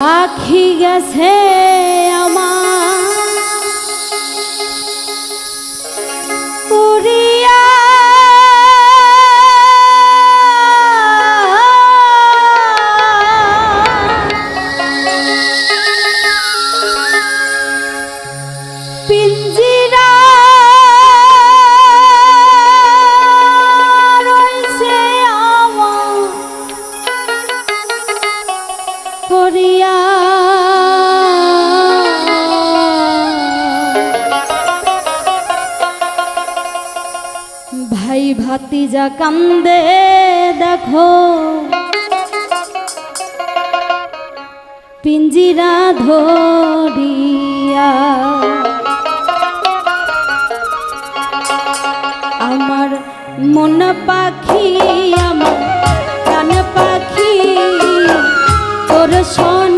পাখি গেছে আমার ভাই ভাতিজা কান্দে দেখো। পিঞ্জিরা ধরিয়া আমার মন পাখি আমার প্রাণ পাখি তোর শোনে